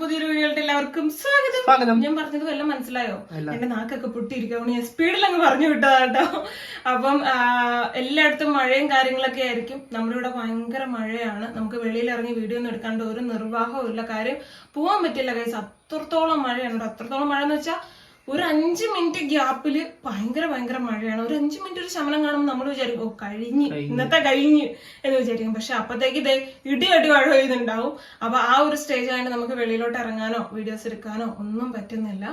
പുതിയൊരു എല്ലാവർക്കും സ്വാഗതം. ഞാൻ പറഞ്ഞത് വല്ലതും മനസ്സിലായോ? എന്റെ നാക്കൊക്കെ പൊട്ടിയിരിക്കും. ഞാൻ സ്പീഡിൽ അങ്ങ് പറഞ്ഞു വിട്ടതാട്ടോ അപ്പം എല്ലായിടത്തും മഴയും കാര്യങ്ങളൊക്കെ ആയിരിക്കും. നമ്മളിവിടെ ഭയങ്കര മഴയാണ്. നമുക്ക് വെളിയിൽ ഇറങ്ങി വീഡിയോ ഒന്നും എടുക്കാണ്ട് ഒരു നിർവാഹവും ഇല്ല. കാര്യം പോകാൻ പറ്റില്ല ഗൈസ് അത്രത്തോളം മഴയാണ്. അത്രത്തോളം മഴ എന്ന് വെച്ചാൽ ഒരു അഞ്ച് മിനിറ്റ് ഗ്യാപ്പിൽ ഭയങ്കര ഭയങ്കര മഴയാണ്. ഒരു അഞ്ച് മിനിറ്റ് ഒരു ശമനം കാണുമ്പോൾ നമ്മൾ വിചാരിക്കും ഓ കഴിഞ്ഞ്. ഇന്നത്തെ കഴിഞ്ഞ് എന്ന് വിചാരിക്കും. പക്ഷെ അപ്പത്തേക്ക് ഇതേ ഇടി അടി മഴ പെയ്യുന്നുണ്ടാവും. അപ്പൊ ആ ഒരു സ്റ്റേജ് ആയിട്ട് നമുക്ക് വെളിയിലോട്ട് ഇറങ്ങാനോ വീഡിയോസ് എടുക്കാനോ ഒന്നും പറ്റുന്നില്ല.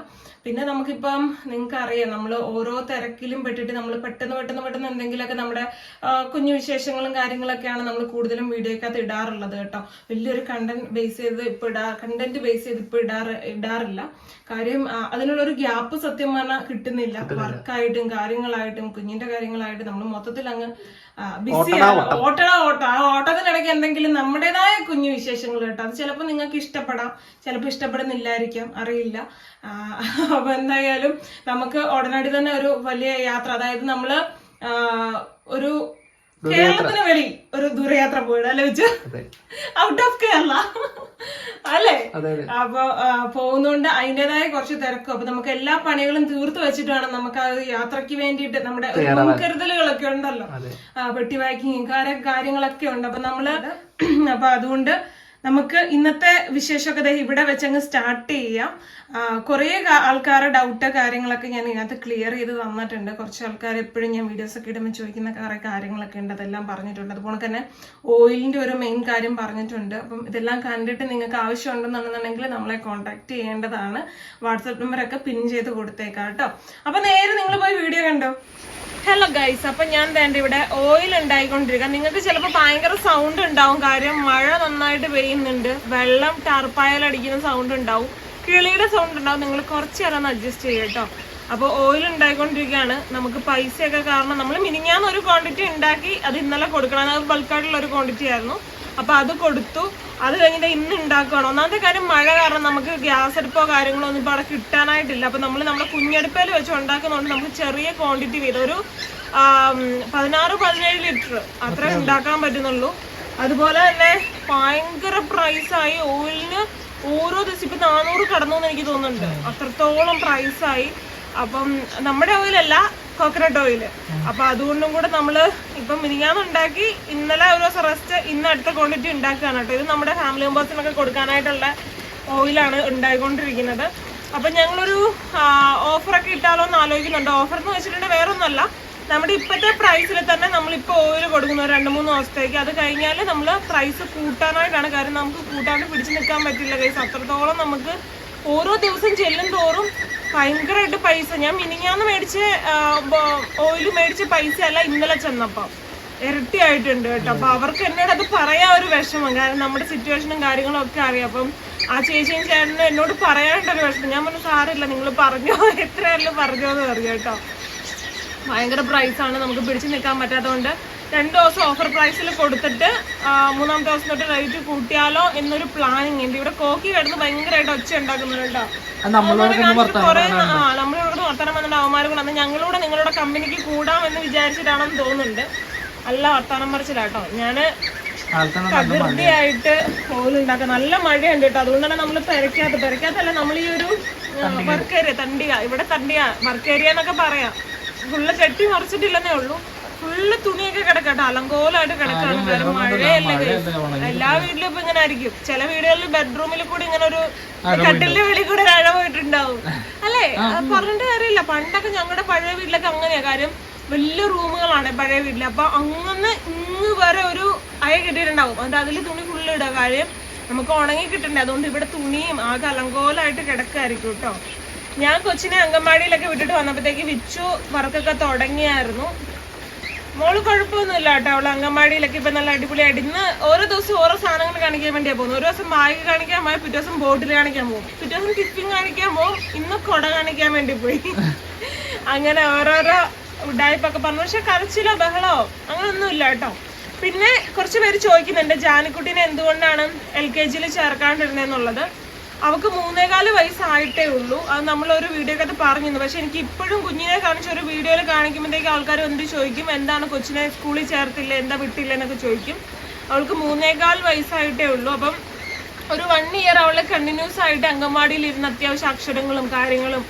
പിന്നെ നമുക്കിപ്പം നിങ്ങൾക്ക് അറിയാം നമ്മൾ ഓരോ തിരക്കിലും പെട്ടിട്ട് നമ്മൾ പെട്ടെന്ന് പെട്ടെന്ന് പെട്ടെന്ന് എന്തെങ്കിലുമൊക്കെ നമ്മുടെ കുഞ്ഞു വിശേഷങ്ങളും കാര്യങ്ങളൊക്കെയാണ് നമ്മൾ കൂടുതലും വീഡിയോക്കകത്ത് ഇടാറുള്ളത് കേട്ടോ. വലിയൊരു കണ്ടന്റ് ബേസ് ചെയ്ത് ഇപ്പൊ ഇടാ കണ്ടന്റ് ബേസ് ചെയ്ത് ഇപ്പൊ ഇടാറ് ഇടാറില്ല. കാര്യം അതിനുള്ളൊരു അതിനുള്ളൊരു ഗ്യാപ്പ് സത്യം പറഞ്ഞാൽ കിട്ടുന്നില്ല. വർക്കായിട്ടും കാര്യങ്ങളായിട്ടും കുഞ്ഞിന്റെ കാര്യങ്ങളായിട്ടും നമ്മൾ മൊത്തത്തിൽ അങ്ങ് ബിസി ഓട്ടണ ഓട്ട. ആ ഓട്ടത്തിനിടയ്ക്ക് എന്തെങ്കിലും നമ്മുടേതായ കുഞ്ഞു വിശേഷങ്ങൾ കേട്ടോ. അത് ചിലപ്പോൾ നിങ്ങൾക്ക് ഇഷ്ടപ്പെടാം. ചിലപ്പോൾ ഇഷ്ടപ്പെടുന്നില്ലായിരിക്കാം. അറിയില്ല. അപ്പൊ എന്തായാലും നമുക്ക് ഉടനടി തന്നെ ഒരു വലിയ യാത്ര. അതായത് നമ്മൾ ഒരു കേരളത്തിന് വെളി ഒരു ദൂരയാത്ര പോയിടാം അല്ലെ വെച്ച് ഔട്ട് ഓഫ് കേരള അല്ലേ? അപ്പൊ പോകുന്നോണ്ട് അതിന്റേതായ കുറച്ച് തിരക്കും. അപ്പൊ നമുക്ക് എല്ലാ പണികളും തീർത്തു വെച്ചിട്ട് വേണം നമുക്ക് ആ യാത്രയ്ക്ക് വേണ്ടിയിട്ട് നമ്മുടെ കരുതലുകളൊക്കെ മുൻകരുതലുകളൊക്കെ ഉണ്ടല്ലോ. പെട്ടി പാക്കിങ് കാര്യങ്ങളൊക്കെ ഉണ്ട്. അപ്പൊ നമ്മൾ അപ്പൊ അതുകൊണ്ട് നമുക്ക് ഇന്നത്തെ വിശേഷമൊക്കെ ദേ ഇവിടെ വെച്ചങ്ങ് സ്റ്റാർട്ട് ചെയ്യാം. കുറേ ആൾക്കാരുടെ ഡൗട്ട് കാര്യങ്ങളൊക്കെ ഞാൻ ഇതിനകത്ത് ക്ലിയർ ചെയ്ത് തന്നിട്ടുണ്ട്. കുറച്ച് ആൾക്കാർ എപ്പോഴും ഞാൻ വീഡിയോസ് ഒക്കെ ഇടുമ്പോൾ ചോദിക്കുന്ന കുറേ കാര്യങ്ങളൊക്കെ ഉണ്ട്. അതെല്ലാം പറഞ്ഞിട്ടുണ്ട്. അതുപോലെ തന്നെ ഓയിലിന്റെ ഒരു മെയിൻ കാര്യം പറഞ്ഞിട്ടുണ്ട്. അപ്പം ഇതെല്ലാം കണ്ടിട്ട് നിങ്ങൾക്ക് ആവശ്യമുണ്ടെന്നുണ്ടെന്നുണ്ടെങ്കിൽ നമ്മളെ കോൺടാക്ട് ചെയ്യേണ്ടതാണ്. വാട്സപ്പ് നമ്പറൊക്കെ പിൻ ചെയ്ത് കൊടുത്തേക്കാം കേട്ടോ. അപ്പൊ നേരെ നിങ്ങൾ പോയി വീഡിയോ കണ്ടോ? ഹലോ ഗൈസ് അപ്പൊ ഞാൻ വേണ്ട ഇവിടെ ഓയിൽ ഉണ്ടായിക്കൊണ്ടിരിക്കുക നിങ്ങൾക്ക് ചിലപ്പോൾ ഭയങ്കര സൗണ്ട് ഉണ്ടാവും. കാര്യം മഴ നന്നായിട്ട് പെയ്യുന്നുണ്ട്. വെള്ളം ടർപ്പായൽ അടിക്കുന്ന സൗണ്ട് ഉണ്ടാവും. കിളിയുടെ സൗണ്ട് ഉണ്ടാവും. നിങ്ങൾ കുറച്ച് നേരം അഡ്ജസ്റ്റ് ചെയ്യും കേട്ടോ. അപ്പോൾ ഓയിൽ ഉണ്ടായിക്കൊണ്ടിരിക്കുകയാണ്. നമുക്ക് പൈസയൊക്കെ കാരണം നമ്മൾ മിനിഞ്ഞാന്ന് ഒരു ക്വാണ്ടിറ്റി ഉണ്ടാക്കി അത് ഇന്നലെ കൊടുക്കണം. അത് ബൾക്കായിട്ടുള്ള ഒരു ക്വാണ്ടിറ്റി ആയിരുന്നു. അപ്പൊ അത് കൊടുത്തു. അത് കഴിഞ്ഞിട്ട് ഇന്ന് ഉണ്ടാക്കുകയാണ് ഒന്നാമത്തെ കാര്യം മഴ കാരണം നമുക്ക് ഗ്യാസ് അടുപ്പോ കാര്യങ്ങളോ ഒന്നും ഇപ്പോൾ അവിടെ കിട്ടാനായിട്ടില്ല. അപ്പൊ നമ്മൾ നമ്മുടെ കുഞ്ഞടുപ്പയിൽ വെച്ച് ഉണ്ടാക്കുന്നതുകൊണ്ട് നമുക്ക് ചെറിയ ക്വാണ്ടിറ്റി വീതം. ഒരു പതിനാറ് പതിനേഴ് ലിറ്റർ അത്രേ ഉണ്ടാക്കാൻ പറ്റുന്നുള്ളൂ. അതുപോലെ തന്നെ ഭയങ്കര പ്രൈസായി ഓയിലിന് ഓരോ ദിവസം ഇപ്പൊ നാനൂറ് കടന്നു എന്ന് എനിക്ക് തോന്നുന്നുണ്ട്. അത്രത്തോളം പ്രൈസായി അപ്പം നമ്മുടെ ഓയിലല്ല കോക്കനട്ട് ഓയിൽ അപ്പൊ അതുകൊണ്ടും കൂടെ നമ്മൾ ഇപ്പം മിനിങ്ങാന്ന് ഉണ്ടാക്കി ഇന്നലെ ഒരു ദിവസം റെസ്റ്റ് ഇന്ന് അടുത്ത ക്വാണ്ടിറ്റി ഉണ്ടാക്കുകയാണ് കേട്ടോ. ഇത് നമ്മുടെ ഫാമിലി മെമ്പേഴ്സിനൊക്കെ കൊടുക്കാനായിട്ടുള്ള ഓയിലാണ് ഉണ്ടായിക്കൊണ്ടിരിക്കുന്നത്. അപ്പൊ ഞങ്ങളൊരു ഓഫറൊക്കെ ഇട്ടാലോ എന്ന് ആലോചിക്കുന്നുണ്ട്. ഓഫർ എന്ന് വെച്ചിട്ടുണ്ടെങ്കിൽ വേറെ ഒന്നല്ല നമ്മുടെ ഇപ്പോഴത്തെ പ്രൈസിൽ തന്നെ നമ്മളിപ്പോൾ ഓയിൽ കൊടുക്കുന്നു രണ്ട് മൂന്ന് ദിവസത്തേക്ക്. അത് കഴിഞ്ഞാൽ നമ്മൾ പ്രൈസ് കൂട്ടാനായിട്ടാണ്. കാര്യം നമുക്ക് കൂട്ടാണ്ട് പിടിച്ചു നിൽക്കാൻ പറ്റില്ല കൈസ് അത്രത്തോളം നമുക്ക് ഓരോ ദിവസം ചെല്ലും തോറും ഭയങ്കരമായിട്ട് പൈസ. ഞാൻ മിനിങ്ങാന്ന് മേടിച്ച് ഓയിൽ മേടിച്ച പൈസ അല്ല ഇന്നലെ ചെന്നപ്പോ. ഇരട്ടിയായിട്ടുണ്ട് കേട്ടോ. അപ്പൊ അവർക്ക് എന്നോട് അത് പറയാൻ ഒരു വിഷമം. കാരണം നമ്മുടെ സിറ്റുവേഷനും കാര്യങ്ങളും ഒക്കെ അറിയാം. അപ്പം ആ ചേച്ചിയും ചേട്ടനും എന്നോട് പറയാനായിട്ടൊരു വിഷമം. ഞാൻ പറഞ്ഞു സാറില്ല നിങ്ങൾ പറഞ്ഞോ? എത്രയല്ലോ പറഞ്ഞോ എന്ന് പറഞ്ഞു കേട്ടോ. ഭയങ്കര പ്രൈസാണ് നമുക്ക് പിടിച്ചു നിൽക്കാൻ പറ്റാത്തതുകൊണ്ട് രണ്ട് ദിവസം ഓഫർ പ്രൈസിൽ കൊടുത്തിട്ട് മൂന്നാം ദിവസം തൊട്ട് റേറ്റ് കൂട്ടിയാലോ എന്നൊരു പ്ലാനിങ് ഉണ്ട്. ഇവിടെ കോക്കി കിടന്ന് ഭയങ്കരമായിട്ട് ഒച്ച ഉണ്ടാക്കുന്നുണ്ട് കേട്ടോ. കുറേ ആ നമ്മളിവിടെ വർത്തമാനം വന്നിട്ട് അവന്മാർ കൂടെ ഞങ്ങളൂടെ നിങ്ങളുടെ കമ്പനിക്ക് കൂടാം എന്ന് വിചാരിച്ചിട്ടാണെന്ന് തോന്നുന്നുണ്ട്. നല്ല വർത്തമാനം പറിച്ചിലാട്ടോ ഞാൻ പ്രകൃതിയായിട്ട് ഉണ്ടാക്കുക. നല്ല മഴയുണ്ട് കേട്ടോ. അതുകൊണ്ടാണ് നമ്മൾ പെരക്കാത്ത പെരക്കാത്തല്ല നമ്മൾ ഈ ഒരു വർക്ക് ഏരിയ തണ്ടിയ. ഇവിടെ തണ്ടിയ. വർക്ക് ഏരിയ എന്നൊക്കെ പറയാം. ഫുള്ള് ചട്ടി മറിച്ചിട്ടില്ലെന്നേ ഉള്ളൂ. ഫുള്ള് തുണിയൊക്കെ കിടക്കട്ടോ. അലങ്കോലായിട്ട് കിടക്കാണ്. കാരണം മഴയല്ലേ എല്ലാ വീട്ടിലും ഇപ്പൊ ഇങ്ങനെ ആയിരിക്കും. ചില വീടുകളിൽ ബെഡ്റൂമിൽ കൂടി ഇങ്ങനെ ഒരു കട്ടിലിന്റെ വെളി കൂടെ അഴ പോയിട്ടുണ്ടാവും അല്ലേ? പറഞ്ഞിട്ട് കാര്യമില്ല. പണ്ടൊക്കെ ഞങ്ങളുടെ പഴയ വീട്ടിലൊക്കെ അങ്ങനെയാ. കാര്യം വലിയ റൂമുകളാണ് പഴയ വീട്ടിൽ അപ്പൊ അങ്ങന്ന് ഇങ്ങ് വരെ ഒരു അയ കിട്ടിയിട്ടുണ്ടാവും. എന്നിട്ട് അതിൽ തുണി ഫുള്ള് ഇടുക. കാര്യം നമുക്ക് ഉണങ്ങി കിട്ടണ്ടേ. അതുകൊണ്ട് ഇവിടെ തുണിയും ആകെ അലങ്കോലമായിട്ട് കിടക്കായിരിക്കും കേട്ടോ ഞാൻ കൊച്ചിനെ അങ്കൻവാടിയിലൊക്കെ വിട്ടിട്ട് വന്നപ്പോഴത്തേക്ക് വിച്ചു വർക്കൊക്കെ തുടങ്ങിയായിരുന്നു. മോൾ കുഴപ്പമൊന്നുമില്ല കേട്ടോ. അവൾ അംഗൻവാടിയിലൊക്കെ ഇപ്പൊ നല്ല അടിപൊളിയായിട്ട് ഇന്ന് ഓരോ ദിവസം ഓരോ സാധനങ്ങൾ കാണിക്കാൻ വേണ്ടിയാ പോകുന്നത്. ഒരു ദിവസം ബാഗ് കാണിക്കാൻ പോയി പിറ്റേ ദിവസം ബോട്ടിൽ കാണിക്കാൻ പോകും പിറ്റേ ദിവസം ടിഫിൻ കാണിക്കാൻ പോകും ഇന്ന് കൊട കാണിക്കാൻ വേണ്ടി പോയി. അങ്ങനെ ഓരോരോ ഉഡായ്പൊക്കെ പറഞ്ഞു. പക്ഷെ കരച്ചിലോ ബഹളോ അങ്ങനൊന്നും ഇല്ല കേട്ടോ. പിന്നെ കുറച്ച് പേര് ചോദിക്കുന്നുണ്ട് ജാനിക്കുട്ടീനെ എന്തുകൊണ്ടാണ് എൽ കെ ജിയിൽ ചേർക്കാണ്ടിരുന്നെന്നുള്ളത് അവക്ക് മൂന്നേകാൽ വയസ്സായിട്ടേ ഉള്ളൂ. അത് നമ്മളൊരു വീഡിയോക്കകത്ത് പറഞ്ഞിരുന്നു. പക്ഷെ എനിക്ക് ഇപ്പോഴും കുഞ്ഞിനെ കാണിച്ച ഒരു വീഡിയോയിൽ കാണിക്കുമ്പോഴത്തേക്ക് ആൾക്കാർ വന്നിട്ട് ചോദിക്കും എന്താണ് കൊച്ചിനെ സ്കൂളിൽ ചേർത്തില്ല? എന്താ വിട്ടില്ല? എന്നൊക്കെ ചോദിക്കും. അവൾക്ക് മൂന്നേകാൽ വയസ്സായിട്ടേ ഉള്ളൂ. അപ്പം ഒരു വൺ ഇയർ അവളെ കണ്ടിന്യൂസ് ആയിട്ട് അംഗൻവാടിയിൽ ഇരുന്ന് അത്യാവശ്യം അക്ഷരങ്ങളും കാര്യങ്ങളും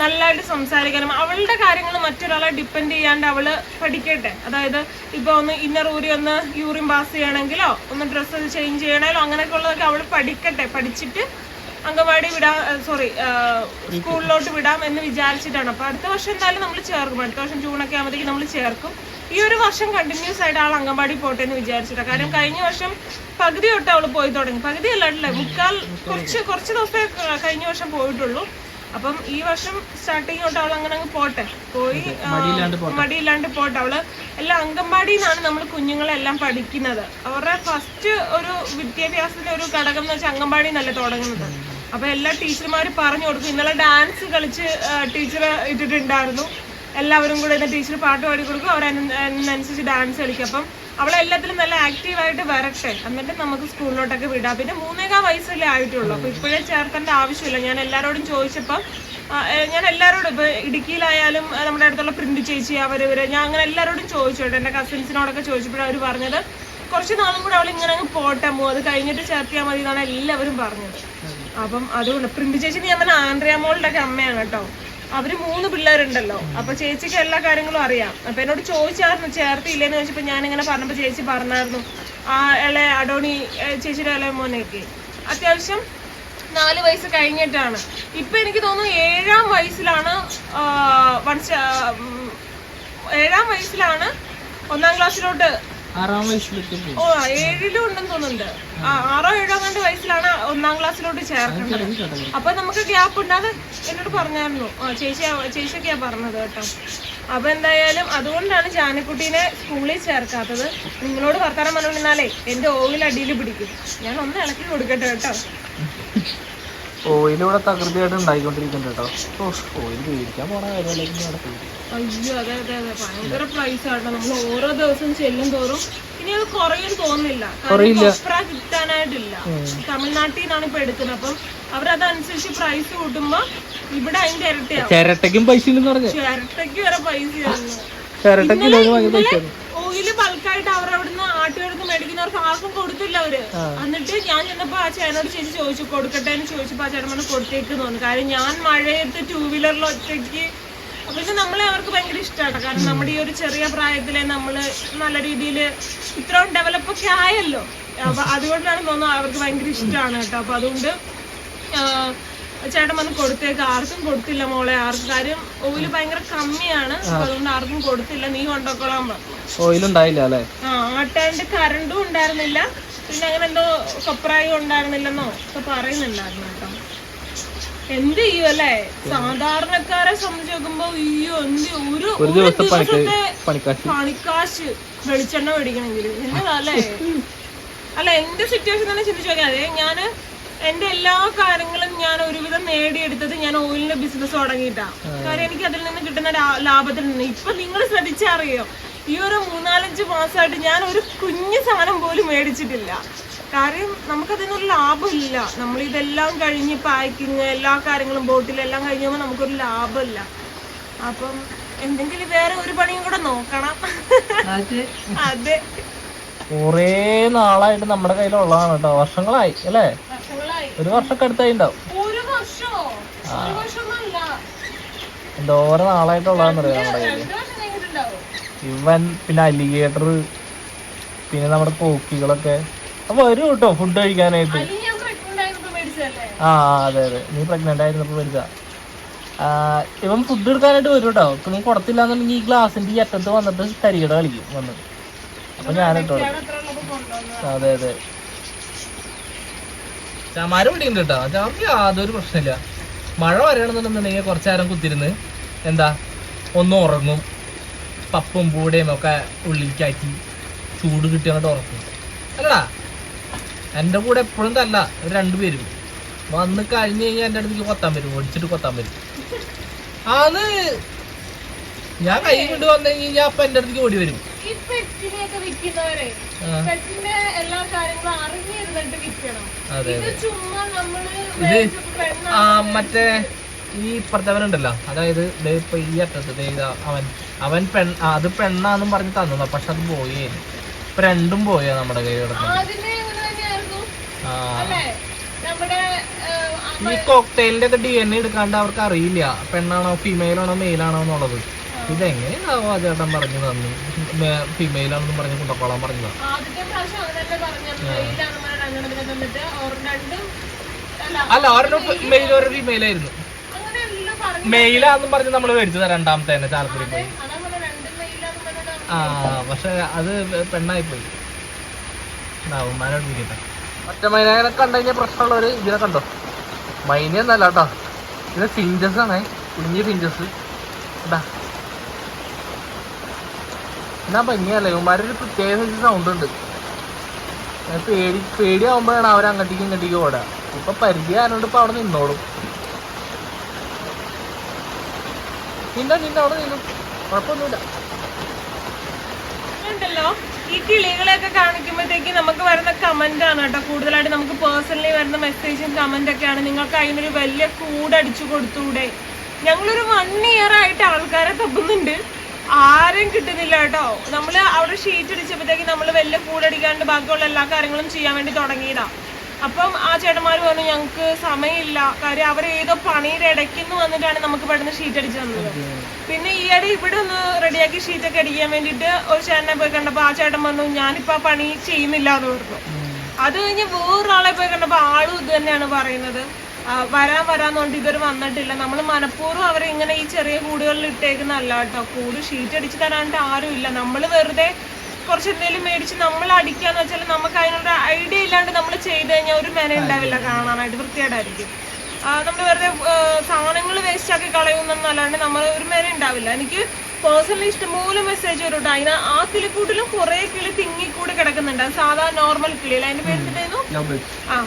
നല്ലതായിട്ട് സംസാരിക്കാനും അവളുടെ കാര്യങ്ങൾ മറ്റൊരാളെ ഡിപ്പെൻഡ് ചെയ്യാണ്ട് അവൾ പഠിക്കട്ടെ. അതായത് ഇപ്പൊ ഒന്ന് ഇന്നർ ഊരി ഒന്ന് യൂറിൻ പാസ് ചെയ്യണമെങ്കിലോ ഒന്ന് ഡ്രസ്സ് ചേഞ്ച് ചെയ്യണമെങ്കിലോ അങ്ങനെയൊക്കെ ഉള്ളതൊക്കെ അവൾ പഠിക്കട്ടെ. പഠിച്ചിട്ട് അംഗൻവാടി വിടാം സോറി സ്കൂളിലോട്ട് വിടാം എന്ന് വിചാരിച്ചിട്ടാണ്. അപ്പൊ അടുത്ത വർഷം എന്തായാലും നമ്മൾ ചേർക്കും. അടുത്ത വർഷം ജൂണൊക്കെ ആകുമ്പോഴത്തേക്ക് നമ്മൾ ചേർക്കും. ഈ ഒരു വർഷം കണ്ടിന്യൂസ് ആയിട്ട് ആൾ അംഗൻവാടി പോട്ടെ എന്ന് വിചാരിച്ചിട്ടാണ് കാരണം കഴിഞ്ഞ വർഷം പകുതി തൊട്ട് അവൾ പോയി തുടങ്ങി. പകുതി അല്ലാണ്ടല്ലേ മുക്കാൽ കുറച്ച് കുറച്ച് ദിവസമേ കഴിഞ്ഞ വർഷം പോയിട്ടുള്ളൂ. അപ്പം ഈ വർഷം സ്റ്റാർട്ടിങ് തൊട്ട് അവൾ അങ്ങനെ അങ്ങ് പോട്ടെ. പോയി മടിയില്ലാണ്ട് പോട്ടെ. അവൾ എല്ലാം അംഗൻവാടിന്നാണ് നമ്മൾ കുഞ്ഞുങ്ങളെല്ലാം പഠിക്കുന്നത്. അവരുടെ ഫസ്റ്റ് ഒരു വിദ്യാഭ്യാസത്തിന്റെ ഒരു ഘടകം എന്ന് വെച്ചാൽ അംഗൻവാടി തുടങ്ങുന്നത്. അപ്പൊ എല്ലാ ടീച്ചർമാര് പറഞ്ഞു കൊടുക്കും ഇന്നലെ ഡാൻസ് കളിച്ച് ടീച്ചർ ഇട്ടിട്ടുണ്ടായിരുന്നു. എല്ലാവരും കൂടെ ഇന്ന് ടീച്ചർ പാട്ട് പാടി കൊടുക്കും. അവർ അതിനനുസരിച്ച് ഡാൻസ് കളിക്കും. അപ്പം അവളെ എല്ലാത്തിലും നല്ല ആക്റ്റീവായിട്ട് വരട്ടെ. എന്നിട്ട് നമുക്ക് സ്കൂളിലോട്ടൊക്കെ വിടാം. പിന്നെ മൂന്നേകാൽ വയസ്സല്ലേ ആയിട്ടുള്ളൂ. അപ്പൊ ഇപ്പോഴേ ചേർക്കേണ്ട ആവശ്യമില്ല. ഞാൻ എല്ലാവരോടും ചോദിച്ചപ്പം ഞാൻ എല്ലാവരോടും ഇപ്പൊ ഇടുക്കിയിലായാലും നമ്മുടെ അടുത്തുള്ള പ്രിന്റ് ചേച്ചി ഇവർ ഞാൻ അങ്ങനെ എല്ലാവരോടും ചോദിച്ചോട്ടെ. എന്റെ കസിൻസിനോടൊക്കെ ചോദിച്ചപ്പോഴും അവർ പറഞ്ഞത്. കുറച്ച് നാളും കൂടെ അവൾ ഇങ്ങനെ അങ്ങ് പോട്ടെ അത് കഴിഞ്ഞിട്ട് ചേർത്തിയാൽ മതി എന്നാണ് എല്ലാവരും പറഞ്ഞത്. അപ്പം അതുകൊണ്ട് പ്രിന്റ് ചേച്ചി ഞാൻ പറഞ്ഞ മോളുടെ ഒക്കെ അമ്മയാണ് കേട്ടോ. അവർ മൂന്ന് പിള്ളേരുണ്ടല്ലോ. അപ്പൊ ചേച്ചിക്ക് എല്ലാ കാര്യങ്ങളും അറിയാം. അപ്പൊ എന്നോട് ചോദിച്ചായിരുന്നു ചേർത്തില്ലേന്ന് ചോദിച്ചപ്പോ ഞാൻ ഇങ്ങനെ പറഞ്ഞപ്പോ ചേച്ചി പറഞ്ഞായിരുന്നു. ആ ഇളയ അഡോണി ചേച്ചിയുടെ ഇളയ മോനെയൊക്കെ. അത്യാവശ്യം നാല് വയസ്സ് കഴിഞ്ഞിട്ടാണ്. ഇപ്പൊ എനിക്ക് തോന്നുന്നു ഏഴാം വയസ്സിലാണ് വൺ ഏഴാം വയസ്സിലാണ് ഒന്നാം ക്ലാസ്സിലോട്ട് ആറാം വയസ്സിലേക്ക് ഓ ഏഴിലും ഉണ്ടെന്ന് തോന്നുന്നുണ്ട്. ആ, ആറോ ഏഴോ കണ്ട് വയസ്സിലാണ് ഒന്നാം ക്ലാസ്സിലോട്ട് ചേർക്കുന്നത് അപ്പൊ നമുക്ക് ഗ്യാപ്പ് ഉണ്ടാകെ എന്നോട് പറഞ്ഞായിരുന്നു. ആ ചേച്ചി ചേച്ചിയൊക്കെയാ പറഞ്ഞത് കേട്ടോ. അപ്പൊ എന്തായാലും അതുകൊണ്ടാണ് ജാനക്കുട്ടീനെ സ്കൂളിൽ ചേർക്കാത്തത്. നിങ്ങളോട് വർത്താനം പറഞ്ഞാലേ എന്റെ ഓയിൽ അടിയിൽ പിടിക്കും. ഞാൻ ഒന്ന് ഇളക്കി കൊടുക്കട്ടെ കേട്ടോ. ഓയിലിവിടെ തകൃതിയായിട്ട് ഉണ്ടായിക്കൊണ്ടിരിക്കുന്നുണ്ട് കേട്ടോ. ഓ ഓയിൽ മേടിക്കാൻ പോണ കാര്യമല്ലെങ്കിൽ നടക്കും അയ്യോ അതെ അതെ അതെ. ഭയങ്കര പ്രൈസ് ആട്ടോ. നമ്മൾ ഓരോ ദിവസം ചെല്ലും തോറും ഇനി അത് കുറയും തോന്നുന്നില്ല. കാരണം കൊപ്ര കിട്ടാനായിട്ടില്ല. തമിഴ്നാട്ടിൽ നിന്നാണ് ഇപ്പൊ എടുക്കുന്നത്. അപ്പം അവരതനുസരിച്ച് പ്രൈസ് കൂട്ടുമ്പോ ഇവിടെ അതിന്റെ ഇരട്ടിയാവും. ചിരട്ടയ്ക്കും പൈസ ചിരട്ടയ്ക്ക് വരെ പൈസ ഓയിൽ ബൾക്കായിട്ട് അവർ അവിടുന്ന് ആട്ടുകൾക്ക് മേടിക്കുന്നവർക്ക് ആർക്കും കൊടുത്തില്ല അവർ. എന്നിട്ട് ഞാൻ ചെന്നപ്പോ ആ ചേട്ടനോട് ചേച്ചി ചോദിച്ചു കൊടുക്കട്ടെ? എന്ന് ചോദിച്ചപ്പോ ആ ചേട്ടൻ പറഞ്ഞു കൊടുത്തേക്ക് തോന്നുന്നു കാര്യം ഞാൻ മഴയത്ത് ടൂ വീലറിൽ ഒറ്റയ്ക്ക് പിന്നെ നമ്മളെ അവർക്ക് ഭയങ്കര ഇഷ്ടമാണ് കാരണം നമ്മുടെ ഈ ഒരു ചെറിയ പ്രായത്തിലെ നമ്മൾ നല്ല രീതിയിൽ ഇത്രയും ഡെവലപ്പ് ഒക്കെ ആയല്ലോ. അപ്പൊ അതുകൊണ്ടാണ് തോന്നുന്നത് അവർക്ക് ഭയങ്കര ഇഷ്ടമാണ് കേട്ടോ. അപ്പൊ അതുകൊണ്ട് ചേട്ടൻ വന്ന് കൊടുത്തേക്ക്. ആർക്കും കൊടുത്തില്ല മോളെ. ആർക്കും കാര്യം ഓയിൽ ഭയങ്കര കമ്മിയാണ്. അതുകൊണ്ട് ആർക്കും കൊടുത്തില്ല. നീ കൊണ്ടോക്കോളാൻ ഓയിലുണ്ടായില്ല അല്ലേ? ആ ആട്ടാണ്ട് കറണ്ടും ഉണ്ടായിരുന്നില്ല. പിന്നെ അങ്ങനെ എന്തോ കൊപ്രായും ഉണ്ടായിരുന്നില്ലെന്നോ? ഒക്കെ പറയുന്നുണ്ടായിരുന്നു കേട്ടോ. എന്ത് ചെയ്യും അല്ലേ? സാധാരണക്കാരെ സംബന്ധിച്ച് നോക്കുമ്പോ അയ്യോ എന്ത് ഒരു ഒരു ദിവസത്തെ പണിക്കാശ്. പണിക്കാശ് വെളിച്ചെണ്ണ മേടിക്കണമെങ്കിൽ. എന്നതാ അല്ലേ? അല്ല എന്റെ സിറ്റുവേഷൻ തന്നെ ചിന്തിച്ചു നോക്കിയാൽ അതെ ഞാൻ എന്റെ എല്ലാ കാര്യങ്ങളും ഞാൻ ഒരുവിധം നേടിയെടുത്തത് ഞാൻ ഓയിലിന്റെ ബിസിനസ് തുടങ്ങിയിട്ടാ. കാര്യം എനിക്ക് അതിൽ നിന്ന് കിട്ടുന്ന ലാഭത്തിൽ നിന്ന്. ഇപ്പൊ നിങ്ങൾ ശ്രദ്ധിച്ചറിയോ ഈ ഒരു മൂന്നാലഞ്ച് മാസമായിട്ട് ഞാൻ ഒരു കുഞ്ഞു സാധനം പോലും മേടിച്ചിട്ടില്ല. കാര്യം നമുക്കതിനൊരു ലാഭമില്ല. നമ്മൾ ഇതെല്ലാം കഴിഞ്ഞ് പാക്കിങ് എല്ലാ കാര്യങ്ങളും ബോട്ടിലെല്ലാം കഴിഞ്ഞപ്പോൾ നമുക്കൊരു ലാഭമില്ല. അപ്പം എന്തെങ്കിലും വേറെ ഒരു പണിയും കൂടെ നോക്കണം. അതെ. കുറേ നാളായിട്ട് നമ്മുടെ കയ്യിലുള്ളതാണ് കേട്ടോ. വർഷങ്ങളായി അല്ലേ? ഒരു വർഷമൊക്കെ അടുത്തായി ഉണ്ടാവും എന്തോരം നാളായിട്ടുള്ളതാന്ന് അറിയാം നമ്മുടെ കയ്യിൽ വർഷം കഴിഞ്ഞിട്ടുണ്ടാവും. ഇവൻ പിന്നെ അലിഗേറ്റർ പിന്നെ നമ്മുടെ കോക്കികളൊക്കെ അപ്പൊ വരും കേട്ടോ ഫുഡ് കഴിക്കാനായിട്ട്. ആ അതെ അതെ. നീ പ്രഗ്നന്റ് ആയിരുന്നപ്പോ വരുക ഇവൻ ഫുഡ് എടുക്കാനായിട്ട് വരും കേട്ടോ. ഇപ്പൊ നീ കൊടുത്തില്ല എന്നുണ്ടെങ്കിൽ ഈ ഗ്ലാസിന്റെ ഈ അറ്റത്ത് വന്നിട്ട് കരികട കളിക്കും വന്ന്. അപ്പൊ ഞാനിട്ടോ അതെ അതെ. ചമാര് പിടിയുണ്ട് കേട്ടോ ചമാർക്ക് യാതൊരു പ്രശ്നമില്ല. മഴ വരണമെന്നുണ്ടെന്നുണ്ടെങ്കിൽ കുറച്ചു നേരം കുത്തിരുന്ന് എന്താ ഒന്ന് ഉറങ്ങും. പപ്പും പൂടയും ഒക്കെ ഉള്ളിൽ കയറ്റി ചൂട് കിട്ടി അങ്ങോട്ട് ഉറക്കും. അല്ലടാ എന്റെ കൂടെ എപ്പോഴും തല്ല ഇവർ രണ്ടുപേരും വന്ന് കഴിഞ്ഞ് കഴിഞ്ഞാൽ എന്റെ അടുത്തേക്ക് കൊത്താൻ വരും ഓടിച്ചിട്ട് കൊത്താൻ വരും. ആന്ന് ഞാൻ കൈ കൊണ്ട് വന്നു കഴിഞ്ഞാൽ അപ്പൊ എന്റെ അടുത്തേക്ക് ഓടി വരും. ഈ പെറ്റിനെയൊക്കെ വിൽക്കുന്നവരെ. ആ, പെറ്റിന്റെ എല്ലാ കാര്യങ്ങളും അറിഞ്ഞിരുന്നിട്ട് വിൽക്കണം. ഇത് ചുമ്മാ നമ്മൾ മറ്റേ ഈ ഇപ്പുറത്തവനുണ്ടല്ലോ അതായത് ഇപ്പൊ ഈ അറ്റത്ത് അവൻ. അവൻ പെൺ അത് പെണ്ണാന്നും പറഞ്ഞ് തന്നതാ പക്ഷെ അത് പോയേ. ഇപ്പൊ രണ്ടും പോയാ നമ്മുടെ കൈ കിടക്കുന്നത്. ഈ കോക്ടെയിലിന്റെ ഒക്കെ ഡി എൻ എ എടുക്കാണ്ട് അവർക്ക് അറിയില്ല. പെണ്ണാണോ ഫീമെയിൽ ആണോ മെയിൽ ആണോ എന്നുള്ളത്. ഇതെങ്ങനെയാണോ ആ ചേട്ടൻ പറഞ്ഞു തന്നു. ഫീമെയിൽ ആണെന്ന് പറഞ്ഞ് കൊണ്ടക്കോളാൻ പറഞ്ഞു അല്ല ഒരെണ്ണം മെയിൽ ഒരു ഫിമെയിൽ ആയിരുന്നു. അങ്ങനെ എല്ലാം പറഞ്ഞു മെയിലാന്നും പറഞ്ഞ് നമ്മൾ മേടിച്ചത് രണ്ടാമത്തെ തന്നെ ചാലക്കുടി പോയി. ആ പക്ഷെ അത് പെണ്ണായി പോയി. അവന്മാരോട് ഇരിക്കട്ടെ. ഒറ്റ മൈനനെ കണ്ടു കഴിഞ്ഞാൽ പ്രശ്നമുള്ളവര് ഇതിനെ കണ്ടോ? മൈനയൊന്നല്ല കേട്ടോ. ഇത് ഫിഞ്ചസ് ആണേ. കുഞ്ഞ് ഫിഞ്ചസ് ഇതാ. എന്നാ ഭംഗിയല്ല? ഇവന്മാരൊരു പ്രത്യേക സൗണ്ട് ഉണ്ട്. പേടി പേടിയാവുമ്പോഴാണ് അവർ അങ്ങോട്ടേക്കും ഇങ്ങോട്ടേക്കും ഓടുക. ഇപ്പൊ പരിചയമായതുകൊണ്ട് ഇപ്പൊ അവിടെ നിന്നോളും. നിന്ന നിന്ന അവിടെ നിന്നു. കുഴപ്പമൊന്നുമില്ല. ഈ കിളികളെയൊക്കെ കാണിക്കുമ്പോഴത്തേക്ക് നമുക്ക് വരുന്ന കമന്റ് ആണ് കേട്ടോ. കൂടുതലായിട്ട് നമുക്ക് പേഴ്സണലി വരുന്ന മെസ്സേജും കമന്റ് ഒക്കെ ആണ്. നിങ്ങൾക്ക് അതിനൊരു വലിയ കൂടടിച്ചു കൊടുത്തൂടെ. ഞങ്ങളൊരു വൺ ഇയർ ആയിട്ട് ആൾക്കാരെ തപ്പുന്നുണ്ട്. ആരും കിട്ടുന്നില്ല കേട്ടോ. നമ്മൾ അവിടെ ഷീറ്റ് അടിച്ചപ്പോഴത്തേക്ക് നമ്മൾ വലിയ കൂടടിക്കാണ്ട് ബാക്കിയുള്ള എല്ലാ കാര്യങ്ങളും ചെയ്യാൻ വേണ്ടി തുടങ്ങിയതാ. അപ്പം ആ ചേട്ടന്മാർ പറഞ്ഞു ഞങ്ങൾക്ക് സമയമില്ല. കാര്യം അവർ ഏതോ പണിയുടെ ഇടയ്ക്കുന്ന് വന്നിട്ടാണ് നമുക്ക് പെട്ടെന്ന് ഷീറ്റ് അടിച്ചു തന്നത്. പിന്നെ ഈയിടെ ഇവിടെ ഒന്ന് റെഡിയാക്കി ഷീറ്റ് ഒക്കെ അടിക്കാൻ വേണ്ടിട്ട് ഒരു ചേട്ടനെ പോയി കണ്ടപ്പോൾ ആ ചേട്ടൻ പറഞ്ഞു ഞാനിപ്പോ ആ പണി ചെയ്യുന്നില്ല എന്ന് പറഞ്ഞു. അത് കഴിഞ്ഞ് വേറൊരാളെ പോയി കണ്ടപ്പോൾ ആളും ഇത് തന്നെയാണ് പറയുന്നത്. വരാൻ വരാന്നുകൊണ്ട് ഇതുവരെ വന്നിട്ടില്ല. നമ്മൾ മനഃപൂർവം അവരെ ഇങ്ങനെ ഈ ചെറിയ കൂടുകളിൽ ഇട്ടേക്കുന്നല്ല കേട്ടോ. കൂട് ഷീറ്റ് അടിച്ച് തരാനായിട്ട് ആരും ഇല്ല. നമ്മൾ വെറുതെ കുറച്ച് എന്തെങ്കിലും മേടിച്ച് നമ്മൾ അടിക്കാന്ന് വെച്ചാൽ നമുക്ക് അതിനൊരു ഐഡിയ ഇല്ലാണ്ട് നമ്മൾ ചെയ്ത് കഴിഞ്ഞാൽ ഒരു മെന ഉണ്ടാവില്ല കാണാനായിട്ട് വൃത്തിയായിട്ടായിരിക്കും നമ്മൾ വെറുതെ സാധനങ്ങൾ വേസ്റ്റ് ആക്കി കളയുന്നല്ലാണ്ട് നമ്മൾ ഒരു മെന ഉണ്ടാവില്ല. എനിക്ക് പേഴ്സണലി ഇഷ്ടംപോലെ മെസ്സേജ് വരും കേട്ടോ അതിന് ആ കിളിക്കൂട്ടിലും കുറെ കിളി തിങ്ങിക്കൂടി കിടക്കുന്നുണ്ട്. സാധാ നോർമൽ കിളിയിൽ അതിന്റെ പേരിട്ടായിരുന്നു ആ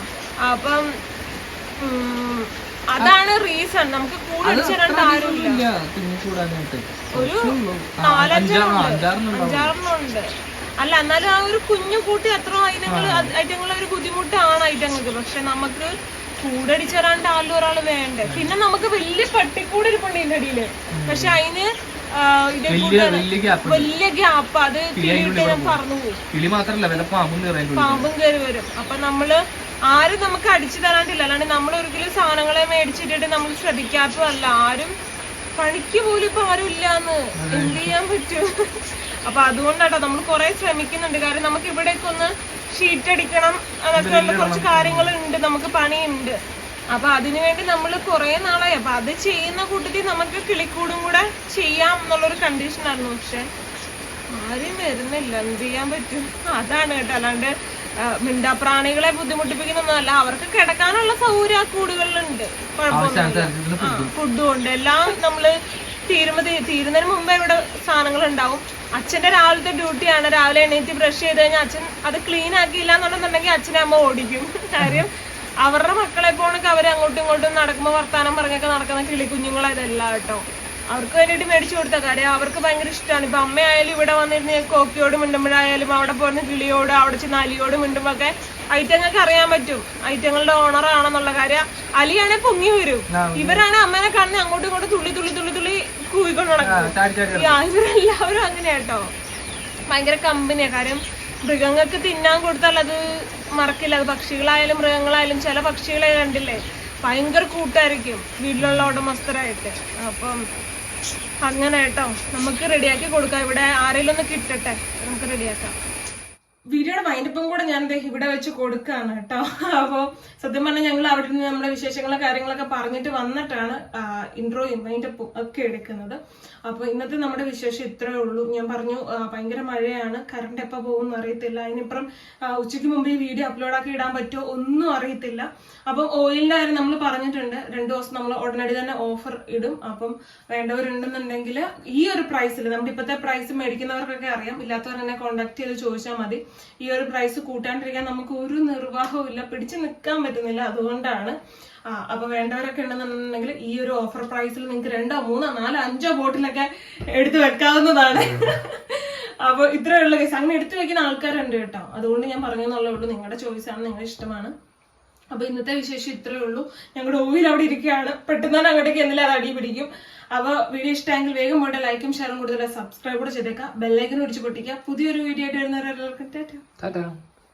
അപ്പം അതാണ് റീസൺ നമുക്ക് കൂടുതൽ ഒരു അല്ല എന്നാലും ആ ഒരു കുഞ്ഞു കൂട്ടി അത്ര ഐറ്റങ്ങൾ ഐറ്റങ്ങൾ ഒരു ബുദ്ധിമുട്ടാണ് ഐറ്റങ്ങൾക്ക്. പക്ഷെ നമുക്ക് കൂടടിച്ചേരാണ്ട് ആളിൽ ഒരാൾ വേണ്ടേ. പിന്നെ നമുക്ക് വലിയ പട്ടിക്കൂടെ ഇരിപ്പുണ്ട് ഇതിന്റെ അടിയിൽ പക്ഷെ അതിന് വലിയ ഗ്യാപ്പ് അത് പോകും കിളി മാത്രല്ല പാമ്പും കയറി വരും. അപ്പൊ നമ്മൾ ആരും നമുക്ക് അടിച്ചു തരാണ്ടില്ല. അല്ലാണ്ട് നമ്മൾ ഒരിക്കലും സാധനങ്ങളെ മേടിച്ചിട്ട് നമ്മൾ ശ്രദ്ധിക്കാത്തതല്ല. ആരും പണിക്ക് പോലും ഇപ്പൊ ആരും ഇല്ലാന്ന് എന്ത് ചെയ്യാൻ പറ്റും? അപ്പൊ അതുകൊണ്ടാട്ടോ നമ്മൾ കുറെ ശ്രമിക്കുന്നുണ്ട്. കാരണം നമുക്ക് ഇവിടേക്ക് ഒന്ന് ഷീറ്റ് അടിക്കണം. അതൊക്കെ കുറച്ച് കാര്യങ്ങളുണ്ട്. നമുക്ക് പണിയുണ്ട്. അപ്പൊ അതിനുവേണ്ടി നമ്മൾ കുറെ നാളായി. അപ്പൊ അത് ചെയ്യുന്ന കൂട്ടത്തിൽ നമുക്ക് കിളിക്കൂടും കൂടെ ചെയ്യാം എന്നുള്ളൊരു കണ്ടീഷനായിരുന്നു പക്ഷെ ആരും വരുന്നില്ല. എന്ത് ചെയ്യാൻ പറ്റും? അതാണ് കേട്ടോ. അല്ലാണ്ട് മിണ്ടാപ്രാണികളെ ബുദ്ധിമുട്ടിപ്പിക്കുന്നൊന്നുമല്ല. അവർക്ക് കിടക്കാനുള്ള സൗകര്യം ആ കൂടുകളിലുണ്ട്. കുഴപ്പമൊന്നുമില്ല. ഫുഡും. ഉണ്ട് എല്ലാം നമ്മൾ തീരുമ്പോ തീരുന്നതിന് മുമ്പേ ഇവിടെ സാധനങ്ങൾ ഉണ്ടാവും അച്ഛന്റെ രാവിലത്തെ ഡ്യൂട്ടിയാണ്. രാവിലെ എണീറ്റ് ബ്രഷ് ചെയ്ത് കഴിഞ്ഞാൽ അച്ഛൻ അത് ക്ലീൻ ആക്കിയില്ല എന്നുണ്ടെന്നുണ്ടെങ്കിൽ അച്ഛനെ അമ്മ ഓടിക്കും. കാര്യം അവരുടെ മക്കളെ പോണൊക്കെ അവർ അങ്ങോട്ടും ഇങ്ങോട്ടും നടക്കുമ്പോൾ വർത്താനം പറഞ്ഞൊക്കെ നടക്കുന്ന കിളി കുഞ്ഞുങ്ങളതല്ല കേട്ടോ. അവർക്ക് വേണ്ടിയിട്ട് മേടിച്ചു കൊടുത്ത കാര്യം അവർക്ക് ഭയങ്കര ഇഷ്ടമാണ് ഇപ്പൊ അമ്മയായാലും ഇവിടെ വന്നിരുന്ന് കോക്കിയോട് മിണ്ടുമ്പോഴായാലും അവിടെ പോയിരുന്ന കിളിയോട് അവിടെ ചെന്ന് അലിയോട് മിണ്ടുമ്പോ ഒക്കെ ഐറ്റങ്ങൾക്ക് അറിയാൻ പറ്റും. ഐറ്റങ്ങളുടെ ഓണർ ആണെന്നുള്ള കാര്യം. അലിയാണെ പൊങ്ങി വരും. ഇവരാണ് അമ്മനെ കാണുന്ന അങ്ങോട്ടും ഇങ്ങോട്ടും തുള്ളി തുള്ളി തുള്ളി തുള്ളി കൂവിക്കൊണ്ട് നടക്കും ഇവരെല്ലാവരും അങ്ങനെയാട്ടോ ഭയങ്കര കമ്പനിയാ. കാര്യം മൃഗങ്ങൾക്ക് തിന്നാൻ കൊടുത്താൽ അത് മറക്കില്ല. അത് പക്ഷികളായാലും മൃഗങ്ങളായാലും ചില പക്ഷികളെ കണ്ടില്ലേ? ഭയങ്കര കൂട്ടായിരിക്കും. വീട്ടിലുള്ള ഉടമസ്ഥരായിട്ട്. അപ്പം അങ്ങനെ കേട്ടോ. നമുക്ക് റെഡിയാക്കി കൊടുക്കാം. ഇവിടെ ആരെങ്കിലും ഒന്ന് കിട്ടട്ടെ? നമുക്ക് റെഡിയാക്കാം വീഡിയോയുടെ വൈൻഡപ്പും കൂടെ ഞാൻ ഇവിടെ വെച്ച് കൊടുക്കുകയാണ് കേട്ടോ. അപ്പോൾ സത്യം പറഞ്ഞാൽ ഞങ്ങൾ അവിടെ നിന്ന് നമ്മുടെ വിശേഷങ്ങളും കാര്യങ്ങളൊക്കെ പറഞ്ഞിട്ട് വന്നിട്ടാണ് ഇൻട്രോയും വൈൻഡപ്പും ഒക്കെ എടുക്കുന്നത്. അപ്പോൾ ഇന്നത്തെ നമ്മുടെ വിശേഷം ഇത്രയേ ഉള്ളൂ. ഞാൻ പറഞ്ഞു ഭയങ്കര മഴയാണ്. കറണ്ട് എപ്പോൾ പോകുമെന്ന് അറിയത്തില്ല അതിനിപ്പുറം ഉച്ചയ്ക്ക് മുമ്പ് ഈ വീഡിയോ അപ്ലോഡാക്കി ഇടാൻ പറ്റുമോ ഒന്നും അറിയത്തില്ല. അപ്പം ഓയിലിന്റെ കാര്യം നമ്മൾ പറഞ്ഞിട്ടുണ്ട്. രണ്ട് ദിവസം നമ്മൾ ഉടനടി തന്നെ ഓഫർ ഇടും. അപ്പം വേണ്ടവരുണ്ടെന്നുണ്ടെങ്കിൽ ഈ ഒരു പ്രൈസിൽ നമ്മുടെ ഇപ്പോഴത്തെ പ്രൈസ് മേടിക്കുന്നവർക്കൊക്കെ അറിയാം. ഇല്ലാത്തവർ എന്നെ കോൺടാക്ട് ചെയ്ത് ചോദിച്ചാൽ മതി. ഈ ഒരു പ്രൈസ് കൂട്ടാണ്ടിരിക്കാൻ നമുക്ക് ഒരു നിർവാഹവും ഇല്ല. പിടിച്ചു നിൽക്കാൻ പറ്റുന്നില്ല. അതുകൊണ്ടാണ് ആ അപ്പൊ വേണ്ടവരൊക്കെ ഉണ്ടെന്നുണ്ടെങ്കിൽ ഈ ഒരു ഓഫർ പ്രൈസിൽ നിങ്ങൾക്ക് രണ്ടോ മൂന്നോ നാലോ അഞ്ചോ ബോട്ടിലൊക്കെ എടുത്തു വെക്കാവുന്നതാണ്. അപ്പൊ ഇത്രയുള്ള കേസ് അങ്ങനെ എടുത്തു വെക്കുന്ന ആൾക്കാരുണ്ട് കേട്ടോ. അതുകൊണ്ട് ഞാൻ ഉള്ളൂ. നിങ്ങളുടെ ചോയ്സ് ആണ് നിങ്ങളുടെ ഇഷ്ടമാണ്. അപ്പൊ ഇന്നത്തെ വിശേഷം ഇത്രയേ ഉള്ളൂ. ഞങ്ങളുടെ ഓയിൽ അവിടെ ഇരിക്കുകയാണ്. പെട്ടെന്ന് അങ്ങോട്ടേക്ക് എന്തെങ്കിലും അത് അടി പിടിക്കും. അപ്പൊ വീഡിയോ ഇഷ്ടമെങ്കിൽ വേഗം പോയിട്ട് ലൈക്കും ഷെയറും കൂടുതൽ സബ്സ്ക്രൈബ് കൂടെ ചെയ്തേക്കാം. ബെല്ലൈക്കൻ പിടിച്ച് പൊട്ടിക്കുക പുതിയൊരു വീഡിയോ ആയിട്ട് വരുന്നവരെല്ലാവർക്കും ടാറ്റാ.